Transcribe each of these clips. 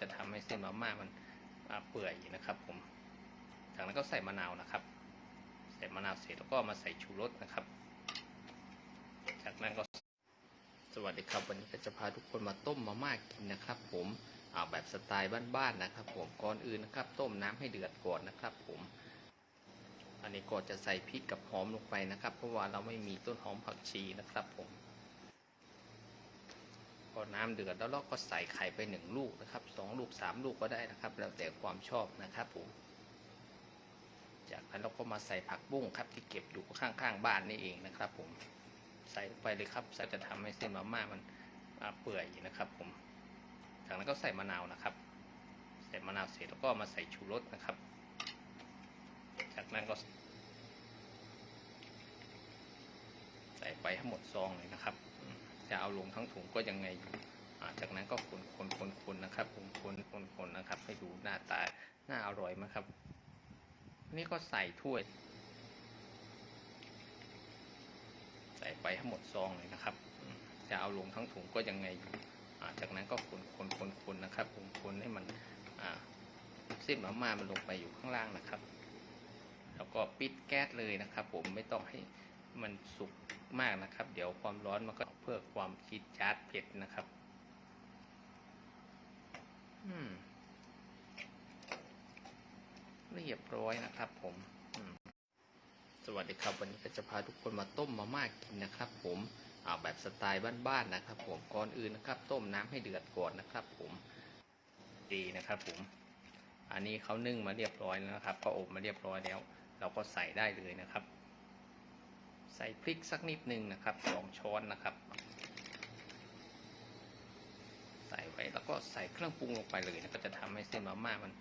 จะทำให้เส้นมาม่ามันเปื่อยนะครับผม จากนั้นก็ใส่มะนาวนะครับ ใส่มะนาวเสร็จแล้วก็มาใส่ชูรสนะครับ จากนั้นก็สวัสดีครับ วันนี้ก็จะพาทุกคนมาต้มมาม่ากินนะครับ ผมเอาแบบสไตล์บ้านๆนะครับ ผมก่อนอื่นนะครับ ต้มน้ำให้เดือดก่อนนะครับ ผม อันนี้ก็จะใส่พริกกับหอมลงไปนะครับ เพราะว่าเราไม่มีต้นหอมผักชีนะครับ ผม อน้ำเดือดแล้วเราก็ใส่ไข่ไปหนึ่งลูกนะครับสองลูกสามลูกก็ได้นะครับ แล้วแต่ความชอบนะครับผมจากนั้นเราก็มาใส่ผักบุ้งครับที่เก็บอยู่ข้างๆบ้านนี่เองนะครับ ผมใส่ลงไปเลยครับใส่จะทำให้เส้นมาม่ามันอ่เปื่อยนะครับ ผม จากนั้นก็ใส่มะนาวนะครับ ใส่มะนาวเสร็จแล้วก็มาใส่ชูรสนะครับ จากนั้นก็ ใส่ไปทั้งหมดซองเลยนะครับ จะเอาลงทั้งถุงก็ยังไงจากนั้นก็คนคนคนคนนะครับคนคนคนนะครับ ให้ดูหน้าตาหน่าอร่อยไหมครับ นี่ก็ใส่ถ้วย ใส่ไปทั้งหมดซองเลยนะครับ จะเอาลงทั้งถุงก็ยังไงจากนั้นก็คนคนคนคนนะครับผมคนให้มันอ่าเส้นมาม่ามันลงไปอยู่ข้างล่างนะครับ แล้วก็ปิดแก๊สเลยนะครับ ผมไม่ต้องให้มันสุก มากนะครับ เดี๋ยวความร้อนมันก็เพื่อความจี๊ดจ๊าดเผ็ดนะครับ อืม เรียบร้อยนะครับ ผมสวัสดีครับ วันนี้ก็จะพาทุกคนมาต้มมาม่ากินนะครับ ผมเอาแบบสไตล์บ้านๆนะครับ ผมก่อนอื่นนะครับ ต้มน้ำให้เดือดก่อนนะครับ ผมดีนะครับ ผม อันนี้เขานึ่งมาเรียบร้อยแล้วนะครับ ก็อบมาเรียบร้อยแล้ว เราก็ใส่ได้เลยนะครับ ใส่พริกสักนิดหนึ่งนะครับสองช้อนนะครับ ใส่ไว้แล้วก็ใส่เครื่องปรุงลงไปเลยนะก็จะทำให้เส้นมาม่ามัน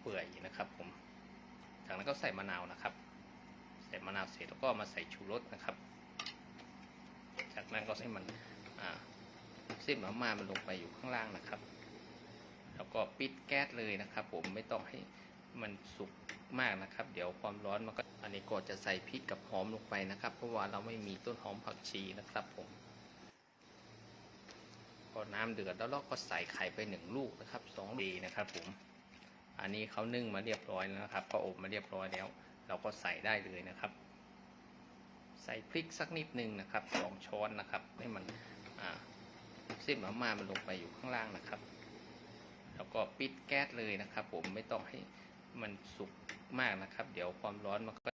เปื่อยนะครับ ผม จากนั้นก็ใส่มะนาวนะครับ ใส่มะนาวเสร็จแล้วก็มาใส่ชูรสนะครับ จากนั้นก็ให้มันเส้นมาม่ามันลงไปอยู่ข้างล่างนะครับ แล้วก็ปิดแก๊สเลยนะครับ ผมไม่ต้องให้ มันสุกมากนะครับ เดี๋ยวความร้อนมันก็อันนี้ก็จะใส่พริกกับหอมลงไปนะครับ เพราะว่าเราไม่มีต้นหอมผักชีนะครับผมพอน้ำเดือดแล้วเราก็ใส่ไข่ไปหนึ่งลูกนะครับสองดีนะครับผมอันนี้เขานึ่งมาเรียบร้อยแล้วนะครับก็อบมาเรียบร้อยแล้ว เราก็ใส่ได้เลยนะครับ ใส่พริกสักนิดนึงนะครับสองช้อนนะครับ ให้มันอ่าเส้นมาม่ามันลงไปอยู่ข้างล่างนะครับ แล้วก็ปิดแก๊สเลยนะครับ ผมไม่ต้องให้ มันสุกมากนะครับ เดี๋ยวความร้อนมันก็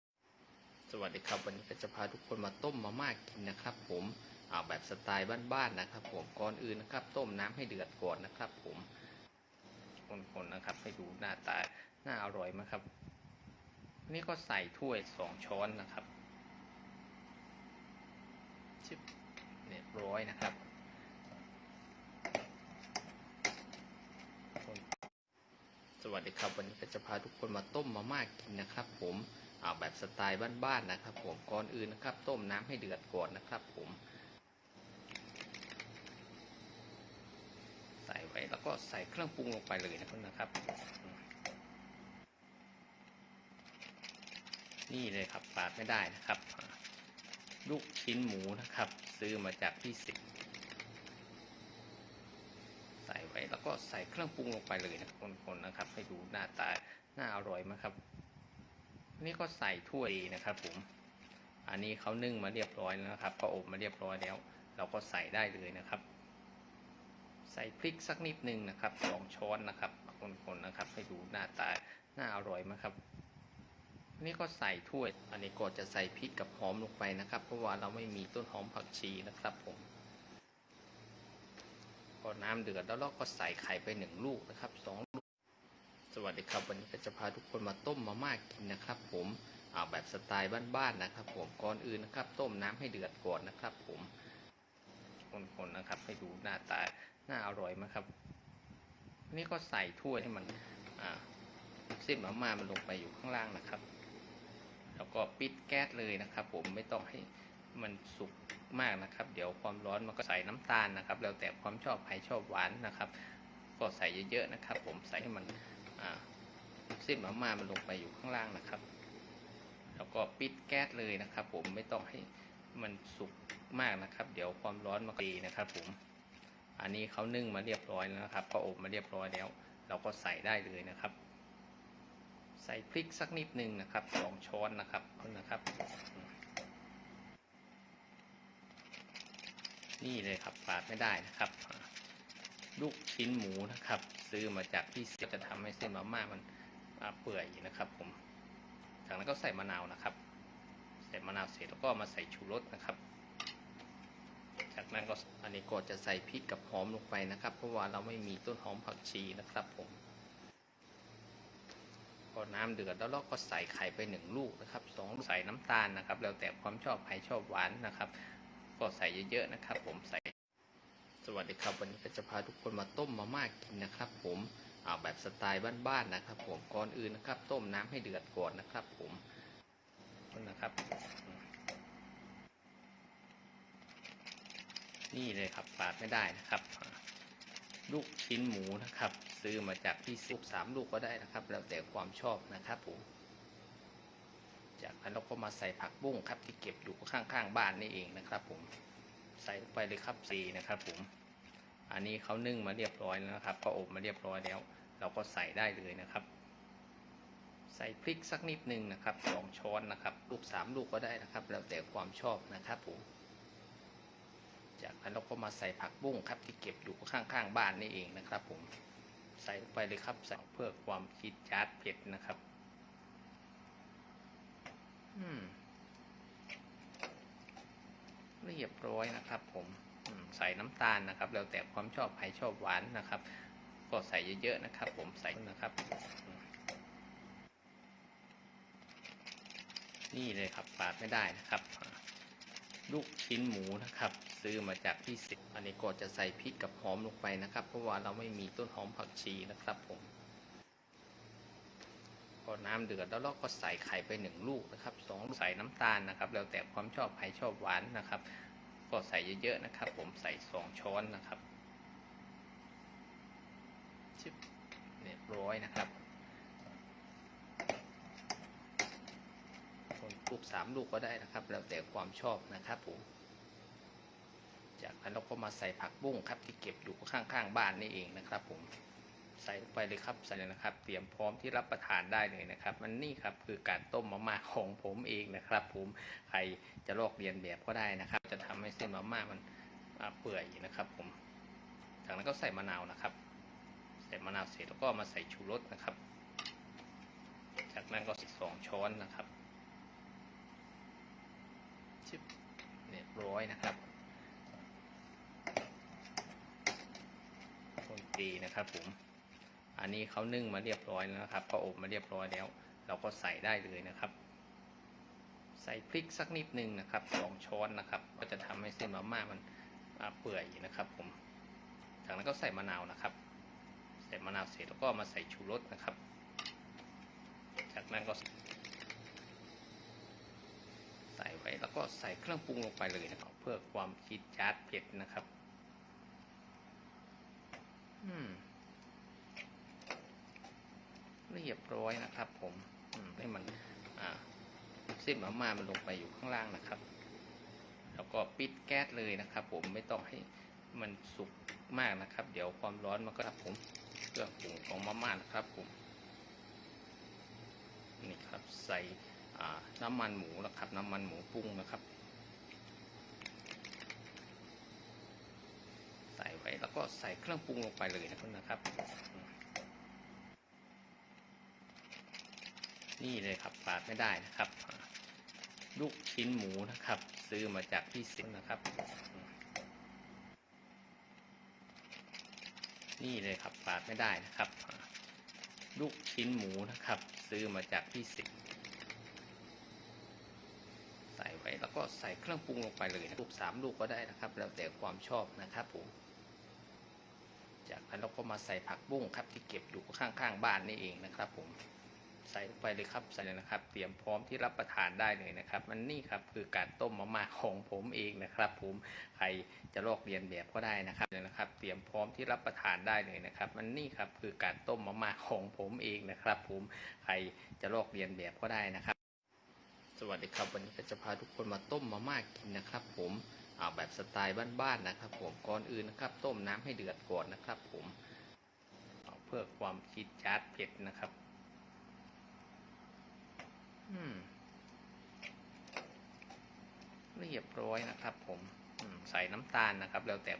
สวัสดีครับ วันนี้ก็จะพาทุกคนมาต้มมาม่ากินนะครับ ผมเอาแบบสไตล์บ้านๆนะครับ ผมก่อนอื่นนะครับ ต้มน้ำให้เดือดก่อนนะครับ ผมคนๆนะครับ ให้ดูหน้าตาน่าอร่อยไหมครับ นี่ก็ใส่ถ้วยสองช้อนนะครับชิบเรียบร้อยนะครับ วัสดีครับวันนี้ก็จะพาทุกคนมาต้มมาม่ากินนะครับ ผมเอาแบบสไตล์บ้านๆนะครับ ผมก่อนอื่นนะครับ ต้มน้ำให้เดือดก่อนนะครับ ผม ใส่ไว้แล้วก็ใส่เครื่องปรุงลงไปเลยนะครับ นี่เลยครับปาดไม่ได้นะครับ ลูกชิ้นหมูนะครับ ซื้อมาจากพี่สิบใส่ไว้ แล้วก็ใส่เครื่องปรุงลงไปเลยนะคนๆนะครับ ให้ดูหน้าตาหน่าอร่อยไหมครับนี่ก็ใส่ถ้วยนะครับ ผม อันนี้เขานึ่งมาเรียบร้อยแล้วนะครับ ก็อบมาเรียบร้อยแล้ว เราก็ใส่ได้เลยนะครับ ใส่พริกสักนิดนึงนะครับสองช้อนนะครับคนๆนะครับ ให้ดูหน้าตาหน่าอร่อยไหมครับนี่ก็ใส่ถ้วย อันนี้ก็จะใส่พริกกับหอมลงไปนะครับ เพราะว่าเราไม่มีต้นหอมผักชีนะครับผม พอน้ำเดือดแล้วเราก็ใส่ไข่ไปหนึ่งลูกนะครับสองลูก สวัสดีครับวันนี้ก็จะพาทุกคนมาต้มมาม่ากินนะครับ ผมเอาแบบสไตล์บ้านๆนะครับ ผมก่อนอื่นนะครับ ต้มน้ำให้เดือดก่อนนะครับ ผมคนๆนะครับ ให้ดูหน้าตาน่าอร่อยไหมครับ นี่ก็ใส่ถ้วยให้มันอ่าเส้นมาม่ามันลงไปอยู่ข้างล่างนะครับ แล้วก็ปิดแก๊สเลยนะครับ ผมไม่ต้องให้มันสุก มากนะครับ เดี๋ยวความร้อนมันก็ใส่น้ำตาลนะครับ แล้วแต่ความชอบใครชอบหวานนะครับ ก็ใส่เยอะๆนะครับ ผมใส่ให้มันอ่าเส้นมาม่ามันลงไปอยู่ข้างล่างนะครับ แล้วก็ปิดแก๊สเลยนะครับ ผมไม่ต้องให้มันสุกมากนะครับ เดี๋ยวความร้อนมันดีนะครับ ผม อันนี้เขานึ่งมาเรียบร้อยแล้วนะครับ ก็อบมาเรียบร้อยแล้ว เราก็ใส่ได้เลยนะครับใส่พริกสักนิดหนึ่งนะครับสองช้อนนะครับนะครับ นี่เลยครับขาดไม่ได้นะครับ ลูกชิ้นหมูนะครับ ซื้อมาจากที่เสียจะทำให้เส้นมาม่ามันเปื่อยนะครับ ผมจากนั้นก็ใส่มะนาวนะครับ ใส่มะนาวเสร็จแล้วก็มาใส่ชูรสนะครับ จากนั้นก็อันนี้ก็จะใส่พริกกับหอมลงไปนะครับ เพราะว่าเราไม่มีต้นหอมผักชีนะครับ ผมพอน้ำเดือดแล้วเราก็ใส่ไข่ไปหนึ่งลูกนะครับสองใส่น้ำตาลนะครับ แล้วแต่ความชอบใครชอบหวานนะครับ ก็ใส่เยอะๆนะครับ ผมใส่สวัสดีครับ วันนี้ก็จะพาทุกคนมาต้มมาม่ากินนะครับ ผมเอาแบบสไตล์บ้านๆนะครับ ผมก่อนอื่นนะครับ ต้มน้ำให้เดือดก่อนนะครับ ผมนะครับนี่เลยครับขาดไม่ได้นะครับ ลูกชิ้นหมูนะครับ ซื้อมาจากที่สิบสามลูกก็ได้นะครับ แล้วแต่ความชอบนะครับผม จากนั้นเราก็มาใส่ผักบุ้งครับ ที่เก็บอยู่ข้างๆบ้านนี่เองนะครับผมใส่ลงไปเลยครับสีนะครับผมอันนี้เขานึ่งมาเรียบร้อยแล้วนะครับ ก็อบมาเรียบร้อยแล้ว เราก็ใส่ได้เลยนะครับ ใส่พริกสักนิดหนึ่งนะครับสองช้อนนะครับ ลูกสามลูกก็ได้นะครับ แล้วแต่ความชอบนะครับผมจากนั้นเราก็มาใส่ผักบุ้งครับ ที่เก็บอยู่ข้างๆบ้านนี่เองนะครับ ผมใส่ลงไปเลยครับใส่เพื่อความจิดจาดเผ็ดนะครับ เรียบร้อยนะครับ ผมใส่น้ำตาลนะครับ แล้วแต่ความชอบใครชอบหวานนะครับ ก็ใส่เยอะๆนะครับ ผมใส่นะครับ นี่เลยครับขาดไม่ได้นะครับลูกชิ้นหมูนะครับ ซื้อมาจากที่สิบอันนี้ก็จะใส่พริกกับหอมลงไปนะครับ เพราะว่าเราไม่มีต้นหอมผักชีนะครับผม พอน้ำเดือดแล้วเราก็ใส่ไข่ไปหนึ่งลูกนะครับสองใส่น้ำตาลนะครับ แล้วแต่ความชอบใครชอบหวานนะครับ ก็ใส่เยอะๆนะครับ ผมใส่สองช้อนนะครับชิบเรียบร้อยนะครับคนลูกสามลูกก็ได้นะครับ แล้วแต่ความชอบนะครับผมจากนั้นเราก็มาใส่ผักบุ้งครับที่เก็บอยู่ข้างๆบ้านนี่เองนะครับผม ใส่ลงไปเลยครับใส่เลยนะครับ เตรียมพร้อมที่รับประทานได้เลยนะครับ มันนี่ครับคือการต้มมาม่าของผมเองนะครับ ผมใครจะลอกเรียนแบบก็ได้นะครับ จะทำให้เส้นมาม่ามันเปื่อยนะครับ ผมจากนั้นก็ใส่มะนาวนะครับ ใส่มะนาวเสร็จแล้วก็มาใส่ชูรสนะครับ จากนั้นก็สองช้อนนะครับชิบเรียบร้อยนะครับคนตีนะครับผม อันนี้เขานึ่งมาเรียบร้อยแล้วนะครับ ก็อบมาเรียบร้อยแล้ว เราก็ใส่ได้เลยนะครับ ใส่พริกสักนิดหนึ่งนะครับสองช้อนนะครับ ก็จะทำให้เส้นมาม่ามันอ่เปื่อยนะครับ ผม จากนั้นก็ใส่มะนาวนะครับ ใส่มะนาวเสร็จแล้วก็มาใส่ชูรสนะครับ จากนั้นก็ใส่ไว้แล้วก็ใส่เครื่องปรุงลงไปเลยนะครับ เพื่อความคิดจาดเผ็ดนะครับ อืม เรียบร้อยนะครับ ผมให้มันอ่าเส้นมาม่ามันลงไปอยู่ข้างล่างนะครับ แล้วก็ปิดแก๊สเลยนะครับ ผมไม่ต้องให้มันสุกมากนะครับ เดี๋ยวความร้อนมันก็ครับผมเครื่องปรุงของมาม่านะครับผมนี่ครับใส่น้ำมันหมูนะครับ น้ำมันหมูปรุงนะครับ ใส่ไว้แล้วก็ใส่เครื่องปรุงลงไปเลยนะครับอืม นี่เลยครับขาดไม่ได้นะครับ ลูกชิ้นหมูนะครับ ซื้อมาจากที่สิบนะครับ นี่เลยครับขาดไม่ได้นะครับ ลูกชิ้นหมูนะครับ ซื้อมาจากที่สิบใส่ไว้แล้วก็ใส่เครื่องปรุงลงไปเลยนะลูกสามลูกก็ได้นะครับ แล้วแต่ความชอบนะครับผมจากนั้นเราก็มาใส่ผักบุ้งครับที่เก็บอยู่ข้างๆบ้านนี่เองนะครับผม ใส่ลงไปเลยครับใส่เลยนะครับ เตรียมพร้อมที่รับประทานได้เลยนะครับมันนี่ครับคือการต้มมะม่าของผมเองนะครับ ผมใครจะลอกเรียนแบบก็ได้นะครับเลยนะครับ เตรียมพร้อมที่รับประทานได้เลยนะครับ มันนี่ครับคือการต้มมะม่าของผมเองนะครับ ผมใครจะลอกเรียนแบบก็ได้นะครับ สวัสดีครับวันนี้จะพาทุกคนมาต้มมะม่ากินนะครับ ผมเอาแบบสไตล์บ้านๆนะครับ ผมก่อนอื่นนะครับ ต้มน้ำให้เดือดก่อนนะครับ ผมเพื่อความคิดชัดเผ็ดนะครับ เรียบร้อยนะครับ ผมใส่น้ำตาลนะครับ แล้วแต่